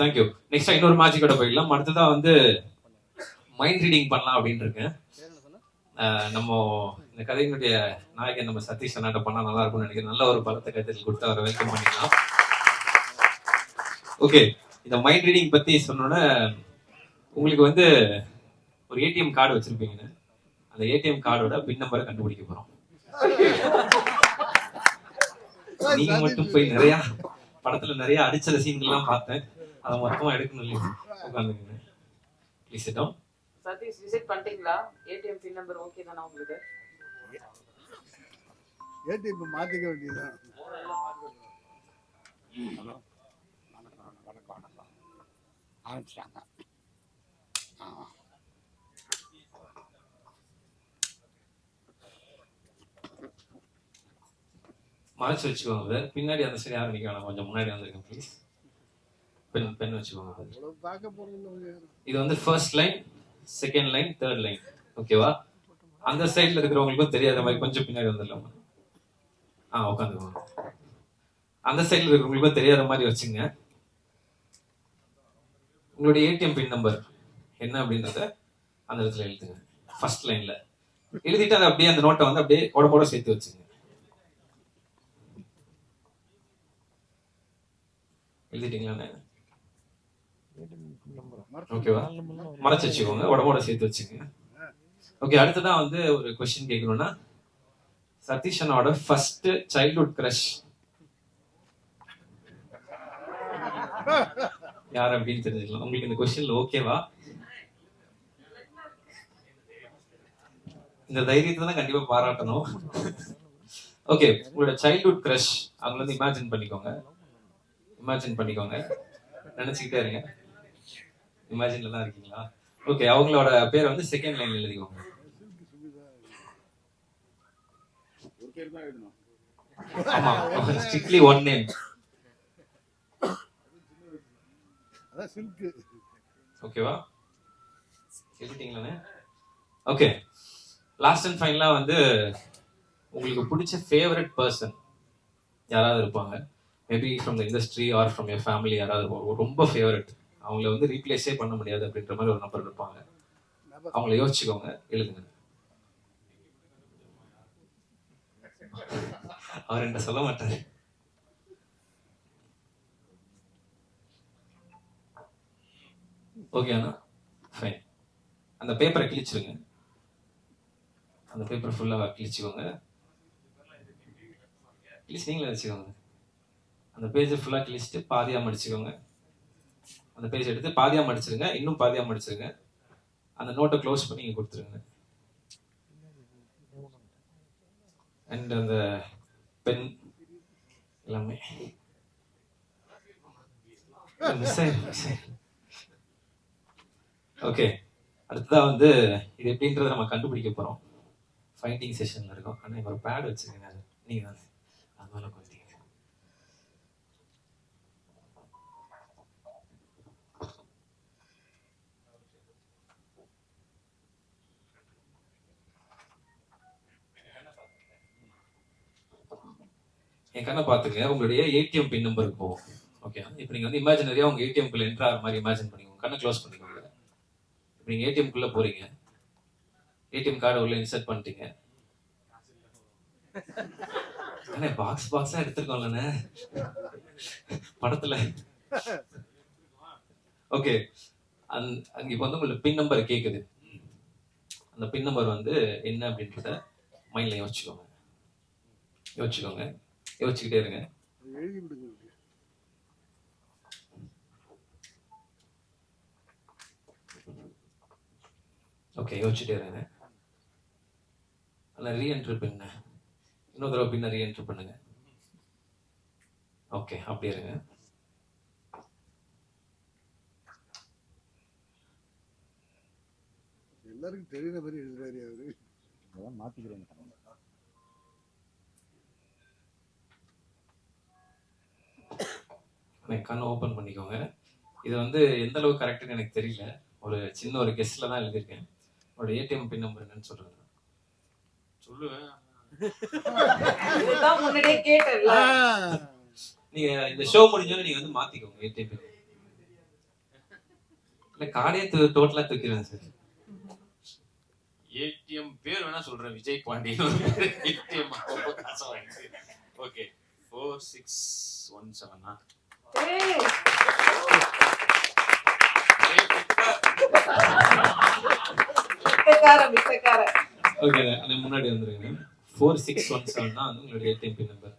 Thank you next இன்னொரு மேஜிக்கோட போயிடலாம். அடுத்ததா வந்து மைண்ட் ரீடிங் பண்ணலாம் அப்படின்னு இருக்கேன். நம்ம இந்த கதையினுடைய நாயகன் நம்ம சதீஷ் அண்ணாட்ட பண்ணா நல்லா இருக்கும்னு நினைக்கிறேன். நல்ல ஒரு பலத்தை கருத்தில் கொடுத்து அவரை வெல்கம் பண்ணிக்கலாம் ஓகே இந்த மைண்ட் ரீடிங் பத்தி சொன்னோன்னே உங்களுக்கு வந்து ஒரு ஏடிஎம் கார்டு வச்சிருப்பீங்கன்னு. அந்த ஏடிஎம் கார்டோட பின் நம்பரை கண்டுபிடிக்க போறோம். நீங்க மட்டும் போய் நிறைய படத்துல நிறைய அடிச்ச சீன்கள்லாம் பார்த்தேன். அதை மொத்தமா எடுக்கணும் இல்லையா? உட்காந்துங்க ப்ளீஸ் டவுன் சதீஷ் விசிட் பண்ணிட்டீங்களா? ஏடிஎம் பின் நம்பர் ஓகே தானே உங்களுக்கு? ஏடிஎம் மாத்திக்க வேண்டியதுதான். ஹலோ. வணக்கம் வணக்கம் வணக்கம் ஆரம்பிச்சிட்டாங்க. ஆ. மறைச்சு வச்சுக்கோங்க. பின்னாடி அந்த நிக்க வேணாம். கொஞ்சம் முன்னாடி வந்துருங்க ப்ளீஸ் பென் பென் வச்சுக்கோங்க இது வந்து first line second line third line ஓகேவா அந்த சைடுல இருக்கிறவங்களுக்கும் தெரியாத மாதிரி கொஞ்சம் பின்னாடி வந்துடலாமா ஆ உட்காந்துக்கோங்க. அந்த சைடுல இருக்கிறவங்களுக்கும் தெரியாத மாதிரி வச்சுங்க. உங்களுடைய ஏடிஎம் பின் நம்பர் என்ன அப்படின்றத அந்த இடத்துல எழுதுங்க. ஃபர்ஸ்ட் லைன்ல எழுதிட்டு அதை அப்படியே அந்த நோட்டை வந்து அப்படியே போட போட சேர்த்து வச்சுங்க. எழுதிட்டீங்களாண்ணே ஓகேவா மறைச்சு வச்சுக்கோங்க உடம்போட சேர்த்து வச்சுங்க. ஓகே அடுத்ததான் வந்து ஒரு கொஸ்டின் கேட்கணும்னா சதீஷனோட ஃபர்ஸ்ட் சைல்ட்ஹுட் கிரஷ் யார் அப்படின்னு தெரிஞ்சுக்கலாம். உங்களுக்கு இந்த கொஸ்டின்ல ஓகேவா இந்த தைரியத்தை தான் கண்டிப்பா பாராட்டணும். ஓகே உங்களோட சைல்ட்ஹுட் கிரஷ் அவங்கள வந்து இமேஜின் பண்ணிக்கோங்க. இமேஜின் பண்ணிக்கோங்க. நினைச்சுக்கிட்டே இருங்க. இமேஜின்ல தான் இருக்கீங்களா? ஓகே அவங்களோட பேரை வந்து செகண்ட் லைன்ல எழுதிக்கோங்க. ஆமா ஸ்ட்ரிக்ட்லி ஒன் நேம் ஓகேவா எழுதிட்டீங்களாண்ணே ஓகே லாஸ்ட் அண்ட் ஃபைனலா வந்து உங்களுக்கு பிடிச்ச ஃபேவரட் பர்சன் யாராவது இருப்பாங்க? Maybe from the industry or from your family யாராவது இருப்பாங்க. ரொம்ப ஃபேவரட் அவங்கள வந்து ரீப்ளேஸே பண்ண முடியாது அப்படின்ற மாதிரி ஒரு நம்பர் இருப்பாங்க. அவங்கள யோசிச்சுக்கோங்க எழுதுங்க. அவர் என்கிட்ட சொல்ல மாட்டாரு. ஓகே அண்ணா? ஃபைன் அந்த பேப்பரை கிழிச்சிருங்க. அந்த பேப்பர் ஃபுல்லாக கிழிச்சுக்கோங்க. கிழிச்சு நீங்களே வச்சுக்கோங்க. அந்த பேஜை ஃபுல்லாக கிழிச்சிட்டு பாதியாக மடிச்சுக்கோங்க. அந்த பேஜ் எடுத்து பாதியாக மடிச்சிருங்க. இன்னும் பாதியாக மடிச்சிருங்க. அந்த நோட்டை க்ளோஸ் பண்ணி இங்கே கொடுத்துருங்க. அண்ட் அந்த பென் எல்லாமே. மிஸ் ஓகே அடுத்ததாக வந்து இது எப்படின்றத நம்ம கண்டுபிடிக்க போறோம். ஃபைண்டிங் செஷன்ல இருக்கோம். ஆனா ஒரு பேட் வச்சுருக்கேன். நீங்கள் நீங்க தான் அது கொஞ்சம் என் கண்ணை பார்த்துங்க உங்களுடைய ஏடிஎம் பின் நம்பர் போகும் ஓகே இப்போ நீங்கள் வந்து இமேஜினரியாக உங்கள் ஏடிஎம் குள்ளே என்ட்ரு ஆகிற மாதிரி இமேஜின் பண்ணிக்கோங்க கண்ணை க்ளோஸ் பண்ணிக்கோங்க. இப்போ நீங்கள் ஏடிஎம் குள்ள ஏடிஎம் கார்டு உள்ள இன்சர்ட் பண்ணிட்டீங்க. அண்ணே பாக்ஸ் பாக்ஸாக எடுத்துருக்கோம்லண்ணே. படத்தில். ஓகே அந் அங்கே இப்போ வந்து உங்களுக்கு பின் நம்பர் கேட்குது அந்த பின் நம்பர் வந்து என்ன அப்படின்றத மைண்டில் யோசிச்சுக்கோங்க. யோசிச்சுக்கோங்க. யோசிச்சுக்கிட்டே இருங்க. எழுதி விடுங்க ஓகே யோசிச்சுட்டே இருங்க. அதில் ரீஎன்ட்ரி பின்ன இன்னொரு தடவை பின்ன ரீஎன்ட்ரி பண்ணுங்க. ஓகே அப்படியே இருங்க. எல்லாருக்கும் தெரியுற மாதிரி எழுதுறாரு அவரு. மாத்திக்கிறேன் எனக்கு கண்ணை ஓப்பன் பண்ணிக்கோங்க. இது வந்து எந்த அளவுக்கு கரெக்டுன்னு எனக்கு தெரியல. ஒரு சின்ன ஒரு கெஸ்ட்ல தான் எழுதியிருக்கேன். உங்களோட ஏடிஎம் பின் நம்பர் என்னன்னு சொல்லுங்க. சொல்லுவேன். நீங்க இந்த ஷோ முடிஞ்சோன்னு நீங்க வந்து மாத்திக்கோங்க ஏடிஎம் பின் இல்ல கார்டே டோட்டலா தூக்கிடுவேன் சார். ஏடிஎம் பேர் வேணா சொல்றேன். Vijay Pandian ATM okay four six one செவனா. ஓகே அது முன்னாடி வந்துருங்க. ஃபோர் சிக்ஸ் ஒன் செவன் தான் வந்து உங்களுடைய ஏடிஎம் பின் நம்பர்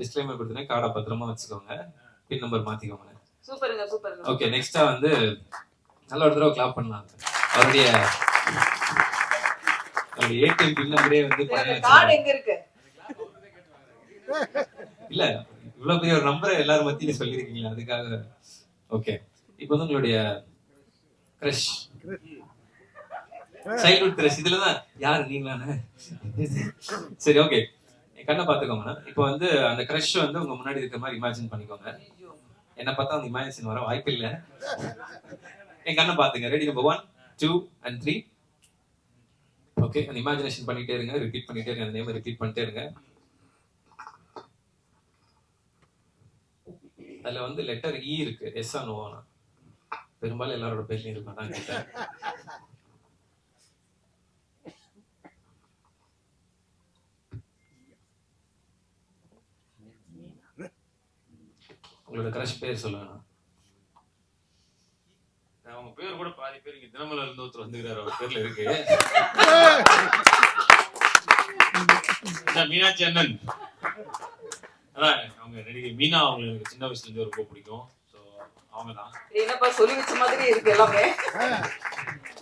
டிஸ்க்ளைமர் கொடுத்தீங்கன்னா கார்டை பத்திரமா வச்சுக்கோங்க. பின் நம்பர் மாத்திக்கோங்க. சூப்பருங்க சூப்பருங்க. ஓகே நெக்ஸ்டா வந்து நல்ல ஒரு தடவை கிளாப் பண்ணலாம். அவருடைய அவருடைய ஏடிஎம் பின் நம்பரே வந்து கார்டு எங்க இருக்கு? இல்ல இவ்வளவு பெரிய ஒரு நம்பரை எல்லாரும் மத்தியில சொல்லியிருக்கீங்களா? அதுக்காக. ஓகே இப்போ வந்து உங்களுடைய கிரஷ் சைல்ட்ஹுட் கிரஷ் இதுலதான் யாரு நீங்களானே? சரி ஓகே என் கண்ணை பாத்துக்கோங்க இப்போ வந்து அந்த கிரஷ் வந்து உங்க முன்னாடி இருக்கிற மாதிரி இமேஜின் பண்ணிக்கோங்க. என்ன பார்த்தா அந்த இமேஜின் வர வாய்ப்பு இல்ல. என் கண்ணை பாத்துங்க ready number one two and three okay அந்த இமேஜினேஷன் பண்ணிட்டே இருங்க ரிப்பீட் பண்ணிட்டே இருங்க அந்த நேம் ரிப்பீட் பண்ணிட்டே இருங்க. அதுல வந்து லெட்டர் இ இருக்கு. எஸ் நோவானா பெரும்பாலும் எல்லாரோட பேர்லயும் இருக்கும் கேட்டேன். உங்களோட கிரஷ் பேர் சொல்லுங்க அவங்க பேர் கூட பாதி பேர் இங்க தினமலர் இருந்து ஒருத்தர் வந்துக்கிறாரு அவர் பேர்ல இருக்கு. மீனாட்சி அண்ணன். அதான் அவங்க நடிகை மீனா அவங்க எனக்கு சின்ன வயசுல இருந்து ரொம்ப பிடிக்கும். ஸோ அவங்க தான் என்னப்பா சொல்லி வச்ச மாதிரி இருக்கு எல்லாமே?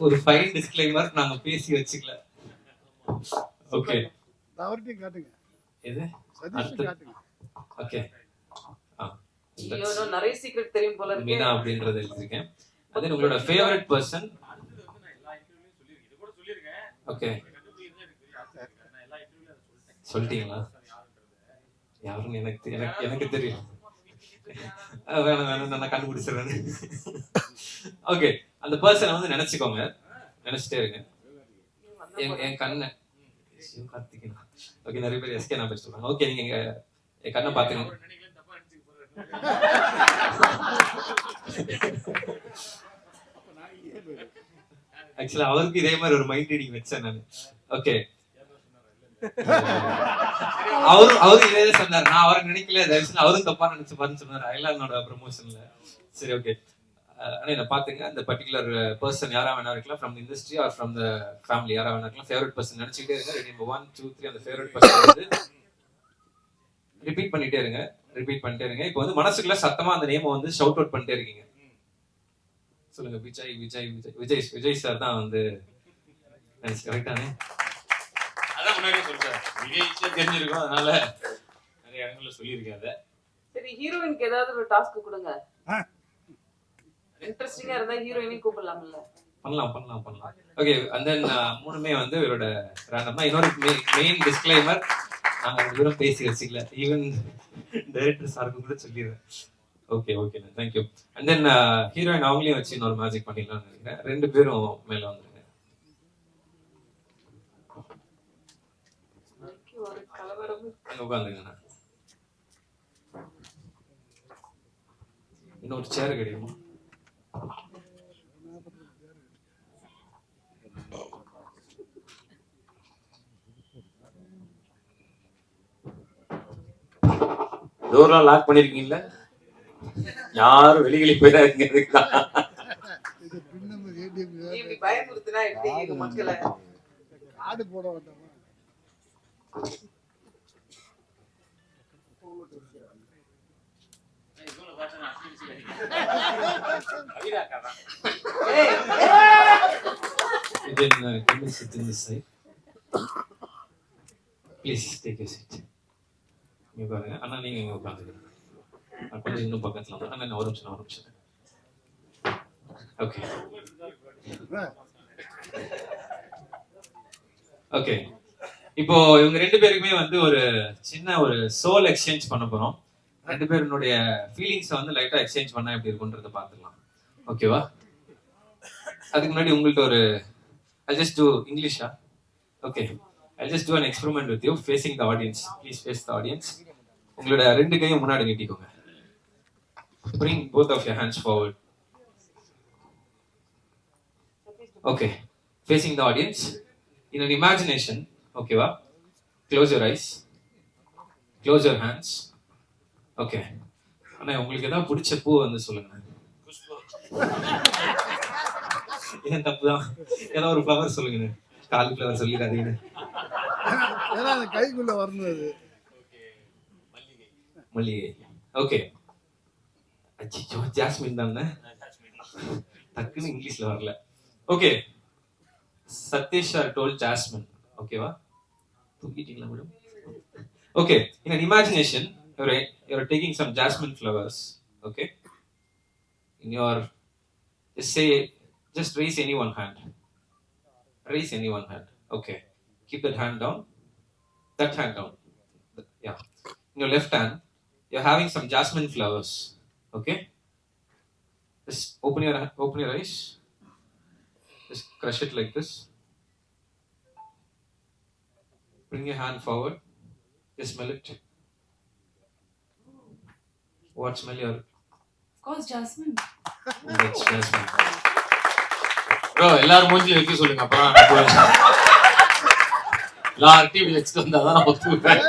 ஒரு ஃபைன் டிஸ்க்ளைமர் நாங்க பேசி வச்சுக்கல. ஓகே அவர்கிட்டையும் காட்டுங்க. எது. காட்டுங்க. ஓகே ஆ ஐயோ, இன்னும் நிறைய சீக்ரெட் தெரியும் போல இருக்கு. மீனா அப்படின்றத எழுதிருக்கேன் அது உங்களோட ஃபேவரட் பர்சன் ஓகே சொல்லிட்டீங்களா? யாருன்னு எனக்கு எனக்கு எனக்கு தெரியும் வேணாம் வேணாம் நான் கண்டுபிடிச்சிடுறேன். ஓகே அந்த பர்சனை வந்து நினைச்சுக்கோங்க. நினைச்சிட்டே இருங்க. என் கண்ணை. சிவகார்த்திகேயனா ஓகே நிறைய பேர் எஸ்கே நான் பேச சொல்றாங்க. ஓகே நீங்க எங்க என் கண்ணை பாத்துங்க ஆக்சுவலா அவருக்கு இதே மாதிரி ஒரு மைண்ட் ரீடிங் வச்சேன் நான். ஓகே அவரும் அவரும் இதே சொன்னார். நான் அவரை நினைக்கல. தரிசனம் அவரும் தப்பா நினைச்சு பாருன்னு சொன்னார். அயலானோட ப்ரமோஷன்ல சரி ஓகே ஆனா என்ன பாத்துங்க அந்த பர்டிகுலர் பர்சன் யாரா வேணா இருக்கலாம். From industry or from the family யாரா வேணா இருக்கலாம். ஃபேவரட் பர்சன் நினைச்சுக்கிட்டே இருங்க. Ready number one two three அந்த ஃபேவரட் பர்சன் வந்து ரிப்பீட் பண்ணிட்டே இருங்க. ரிப்பீட் பண்ணிட்டே இருங்க. இப்போ வந்து மனசுக்குள்ள சத்தமா அந்த நேமை வந்து ஷவுட் அவுட் பண்ணிட்டே இருக்கீங்க. சொல்லுங்க விஜய் விஜய் விஜய். விஜய் விஜய் சார் தான் வந்து கரெக்டானே அதான் முன்னாடியே சொல்றேன் விஜய் தெரிஞ்சிருக்கும் அதனால நிறைய இடங்கள்ல சொல்லியிருக்கேன் அதை சரி ஹீரோயினுக்கு ஏதாவது ஒரு டாஸ்க் கொடுங்க. இன்ட்ரெஸ்டிங்கா இருந்தா ஹீரோயினையும் கூப்பிடலாம்ல. பண்ணலாம் பண்ணலாம் பண்ணலாம். ஓகே அண்ட் தென் மூணுமே வந்து இவரோட ரேண்டம் தான். இன்னொரு மெயின் டிஸ்க்ளைமர் நாங்க ரெண்டு பேரும் பேசி வச்சுக்கல. ஈவன் டைரக்டர் சாருக்கு கூட சொல்லிடுறேன். Okay okay thank you and then heroine அவங்களையும் வச்சு இன்னொரு மேஜிக் பண்ணிடலாம்னு நினைக்கிறேன். ரெண்டு பேரும் மேல வந்துருங்க ஒரு கலவரம் அங்க உட்காந்துங்கண்ணா இன்னொரு சேர் கிடைக்குமா? டோர்லாம் லாக் பண்ணிருக்கீங்கல்ல? யாரும் வெளிகளி போயிடாதீங்க அதுக்குதான் பயமுறுத்தினா எப்படி மக்களை? கார்டு போட வேண்டாமா Then uh, come and sit in this side. Please take a seat. இங்க பாருங்க அண்ணா நீங்க இங்க உட்காந்துக்கிறீங்க நான் கொஞ்சம் இன்னும் பக்கத்துல வந்து அண்ணா ஒரு நிமிஷம் ஒரு நிமிஷம். ஓகே ஓகே இப்போ இவங்க ரெண்டு பேருக்குமே வந்து ஒரு சின்ன ஒரு சோல் எக்ஸ்சேஞ்ச் பண்ண போறோம். ரெண்டு பேருனுடைய ஃபீலிங்ஸை வந்து லைட்டா எக்ஸ்சேஞ்ச் பண்ணா எப்படி இருக்குன்றத பார்த்துக்கலாம். ஓகேவா அதுக்கு முன்னாடி உங்கள்கிட்ட ஒரு I'll just do English, huh? Okay. I'll just do an experiment with you, facing the audience. Please face the audience. உங்களோட ரெண்டு கையும் முன்னாடி நீட்டிக்கோங்க Bring both of your hands forward. Okay facing the audience in an imagination ஓகேவா close your eyes close your hands okay அண்ணா உங்களுக்கு ஏதாவது பிடிச்ச பூ வந்து சொல்லுங்க ஏன் தப்பு தான் ஏதோ ஒரு ஃப்ளவர் சொல்லுங்க கால் ஃப்ளவர் சொல்லிடாதீங்க ஏன்னா கைக்குள்ள வரணும் மல்லிகை. ஓகே. அச்சிச்சோ ஜாஸ்மின் தானே? டக்குன்னு இங்கிலீஷ்ல வரல. Okay. Satish are told jasmine. ஓகேவா? தூக்கிட்டீங்களா madam? Okay. In an imagination you're taking some jasmine flowers. okay in your just say just raise any one hand. Raise any one hand. Okay. Keep that hand down. That hand down. Yeah. In your left hand you're having some jasmine flowers. Okay? Just open your open your eyes. Just crush it like this. Bring your hand forward. Just smell it. What smell your? Of course, Jasmine. that's jasmine bro எல்லாரும் மூஞ்சி வைக்க சொல்லுங்க அப்புறம் எல்லார்ட்டையும் வச்சுட்டு வந்தா தான் நான் ஒத்துக்குவேன்.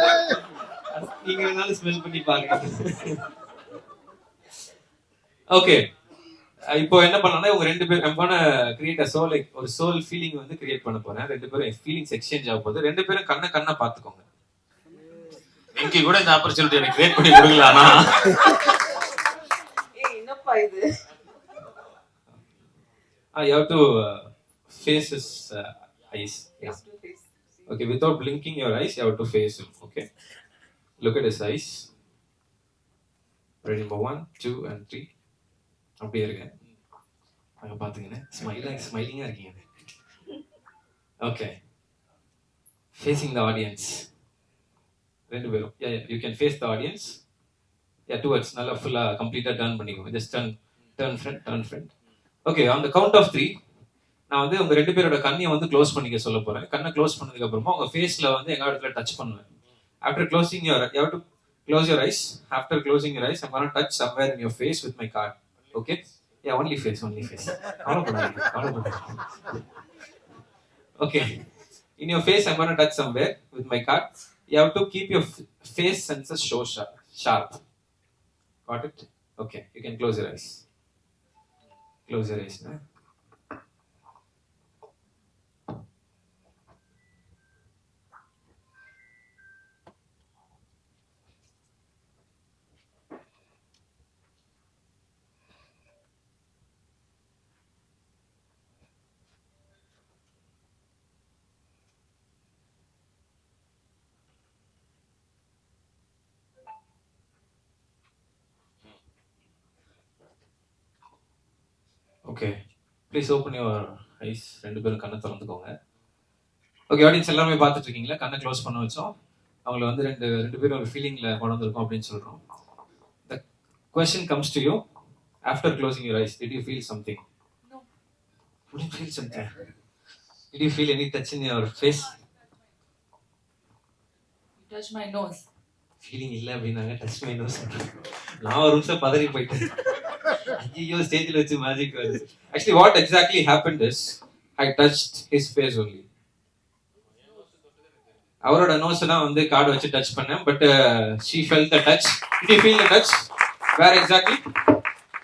நீங்க வேணாலும் ஸ்மெல் பண்ணி பாருங்க. ஓகே இப்போ என்ன பண்ணலாம்னா இவங்க ரெண்டு பேரும் gonna create a soul like ஒரு சோல் ஃபீலிங் வந்து கிரியேட் பண்ண போறேன். ரெண்டு பேரும் ஃபீலிங்ஸ் எக்ஸ்சேஞ்ச் ஆக போகுது. ரெண்டு பேரும் கண்ண கண்ண பாத்துக்கோங்க வெங்கி கூட இந்த ஆப்பர்ச்சுனிட்டி எனக்கு கிரியேட் பண்ணி கொடுக்கலாம்னா? ஏய் என்னப்பா இது? You have to uh, face his uh, eyes. Yeah. Okay, without blinking your eyes, you have to face him. Okay. Look at his eyes. Ready number one, two, and three. அப்படியே இருங்க அங்க பாத்துங்கண்ணே ஸ்மைலாக ஸ்மைலிங்காக இருக்கீங்க okay facing the audience ரெண்டு பேரும் you can face the audience yeah towards நல்லா ஃபுல்லாக கம்ப்ளீட்டாக turn பண்ணிக்கோங்க just turn turn front turn front okay அந்த கவுண்ட் ஆஃப் த்ரீ நான் வந்து உங்க ரெண்டு பேரோட கண்ணியை வந்து க்ளோஸ் பண்ணிக்க சொல்ல போறேன். கண்ணை க்ளோஸ் பண்ணதுக்கு அப்புறமா உங்க ஃபேஸ்ல வந்து எங்க இடத்துல டச் பண்ணுவேன். After closing your you do close your eyes after closing your eyes I'm touch somewhere in your face with my card okay yeah only face only face okay in your face I'm gonna touch somewhere with my card you do keep your face senses so sharp got it okay you can close your eyes close your okay please open your eyes ரெண்டு பேரும் கண்ணை திறந்துக்கோங்க. Okay audience எல்லாமே பார்த்துட்டு இருக்கீங்களா? கண்ணை close பண்ண வச்சோம். அவங்கள வந்து ரெண்டு ரெண்டு பேரும் ஒரு ஃபீலிங்கில் கொண்டு வந்திருக்கோம் அப்படின்னு சொல்கிறோம் the question comes to you after closing your eyes did you feel something something? Did you feel any touch in your face? You touch my nose. Feeling இல்லை அப்படின்னாங்க. டச் மை நோஸ் நான் ஒரு நிமிஷம் பதறி போயிட்டேன். ஐயோ ஸ்டேஜில் வச்சு மேஜிக் வருது. Actually what exactly happen is I touched his face only அவரோட நோஸ் தான் வந்து கார்டு வச்சு டச் பண்ணேன். But she fell the touch the feel the touch where exactly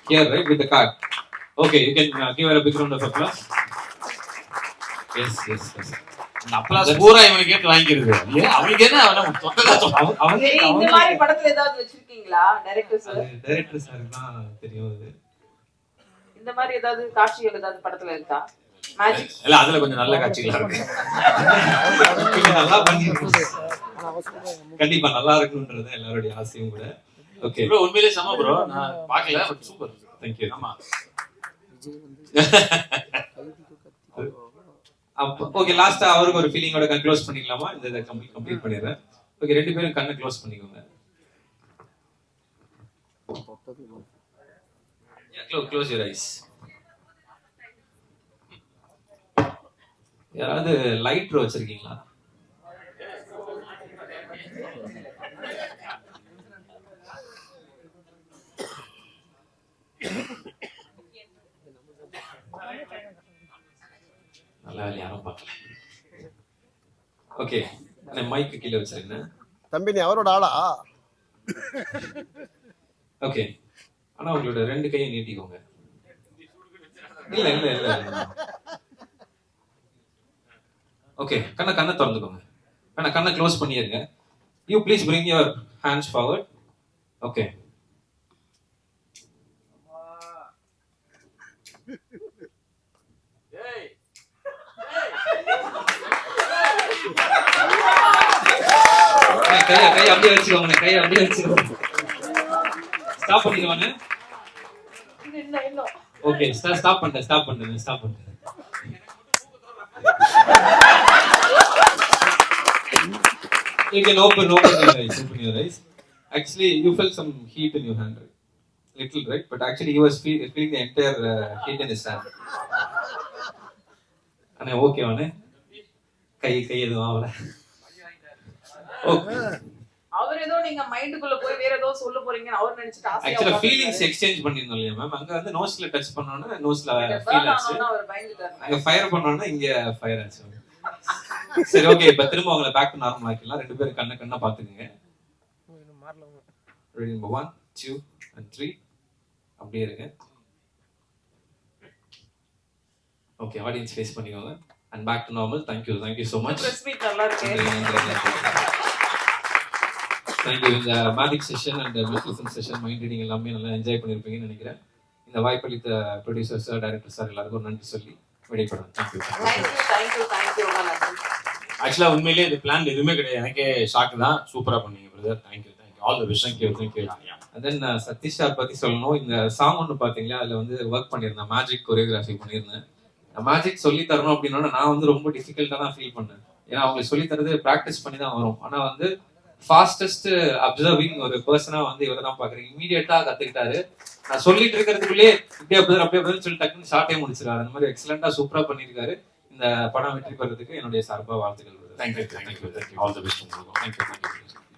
here right with the card okay you can give a big round of applause yes yes yes applause பூரா இவனுக்கு கேட்டு ஏன் அவனுக்கு என்ன அவன தொட்டதா சொன்னான் அவங்க சரி இந்த மாதிரி படத்துல ஏதாவது வச்சிருக்கீங்களா டைரக்டர் சார் டைரக்டர் சாருக்கு தான் தெரியும் அது. இந்த மாதிரி ஏதாவது காட்சிகள் ஏதாவது படத்துல இருக்கா? மேஜிக் இல்ல அதுல கொஞ்சம் நல்ல காட்சிகளா இருக்கு. நல்லா பண்ணிருக்கீங்க கண்டிப்பா நல்லா இருக்கணும்ன்றது எல்லாருடைய ஆசையும் கூட. ஓகே ப்ரோ உண்மையிலேயே செம ப்ரோ. நான் பார்க்கல பட் சூப்பர் தேங்க்யூ ஆமா. அப்போ ஓகே லாஸ்டா அவருக்கு ஒரு ஃபீலிங்கோட க்ளோஸ் பண்ணிக்கலாமா? இந்த இதை கம்ப்ளீட் கம்ப்ளீட் பண்ணிடுறேன். ஓகே ரெண்டு பேரும் கண்ணை க்ளோஸ் பண்ணிக்கோங்க. க்ளோஸ் யூர் ஐஸ் யாராவது லைட் வச்சிருக்கீங்களா? நல்ல வேலை யாரும் பார்க்கல. ஓகே மைக்கு கீழே வச்சிருக்கேன் தம்பி நீ அவரோட ஆளா? ஓகே ஆனா உங்களோட ரெண்டு கையை நீட்டிக்கோங்க. இல்ல இல்ல இல்ல. ஓகே கண்ணை கண்ணை திறந்துக்கோங்க. கண்ணை கண்ணை க்ளோஸ் பண்ணிடுங்க. You please bring your hands forward okay கையை கையை அப்படியே வச்சுக்கோங்க கையை அப்படியே வச்சுக்கோங்க ஸ்டாப் பண்ணிடுவானு இன்னும் இன்னும் ஓகே ஸ்டாப் பண்ணுறேன் ஸ்டாப் பண்ணுறேன் ஸ்டாப் பண்ணுறேன் You can open, open your eyes, open your eyes. Actually, you felt some heat in your hand, right? Little, right? But actually, he was feel, feeling the entire uh, heat in his hand. அண்ணே okay அண்ணே கை கை எதுவும் ஆகல okay நீங்க மைண்டுக்குள்ள போய் வேற ஏதோ சொல்ல போறீங்கன்னு அவர் நினைச்சிட்டு ஆக்சுவலா. ஃபீலிங்ஸ் எக்ஸ்சேஞ்ச் பண்ணிருந்தோம் இல்லையா மேம் அங்க வந்து நோஸ்ல டச் பண்ணோன்னா நோஸ்ல ஃபீல் ஆச்சு. ஆனோன்னு அவர் பயந்துட்டாரு. அங்க ஃபயர் பண்ணோம்னா இங்க ஃபயர் ஆச்சு. சரி ஓகே இப்ப திரும்ப உங்களை பேக் டு நார்மல் ஆக்கிடலாம். ரெண்டு பேரும் கண்ண கண்ணா பாத்துக்கங்க ரெடி நம்பர் அண்ட் த்ரீ அப்படியே இருங்க. ஓகே ஆடியன்ஸ் ஃபேஸ் பண்ணிக்கோங்க. And back to normal thank you thank you so much நல்லா இருக்கு. தேங்க்யூ இந்த magic session and music session mind reading எல்லாமே நல்லா என்ஜாய் பண்ணியிருப்பீங்கன்னு நினைக்கிறேன். இந்த வாய்ப்பளித்த ப்ரொடியூசர் சார் டைரக்டர் சார் எல்லாருக்கும் நன்றி சொல்லி விடைபெறேன் thank you thank you thank you thank you ரொம்ப நன்றி ஆக்சுவலா உண்மையிலேயே இது பிளான் எதுவுமே கிடையாது. எனக்கே ஷாக் தான். சூப்பரா பண்ணீங்க brother thank you thank you all the best thank you thank you then Satish sir பத்தி சொல்லணும். இந்த சாங் ஒன்று பாத்தீங்களா? அதுல வந்து ஒர்க் பண்ணியிருந்தேன். மேஜிக் கொரியோகிராஃபி பண்ணியிருந்தேன். மேஜிக் சொல்லி தரணும் அப்படின்னா நான் வந்து ரொம்ப டிஃபிகல்ட்டா தான் ஃபீல் பண்ணேன். ஏன்னா அவங்களுக்கு சொல்லி தரது ப்ராக்டிஸ் பண்ணி தான் வரும். ஆனா வந்து ஃபாஸ்டஸ்ட் அப்சர்விங் ஒரு பர்சனா வந்து இவரை தான் பாக்குறேன் இமீடியட்டா கத்துக்கிட்டாரு. நான் சொல்லிட்டு இருக்கிறதுக்குள்ளேயே இப்படியே அப்படியே அப்படியே அப்படின்னு சொல்லி டக்குன்னு ஷார்ட்டே முடிச்சிருக்காரு அந்த மாதிரி எக்ஸலண்டா சூப்பரா பண்ணியிருக்காரு. இந்த படம் வெற்றி பெறதுக்கு என்னுடைய சார்பாக வாழ்த்துக்கள். Thank you thank you thank you all the best thank you thank you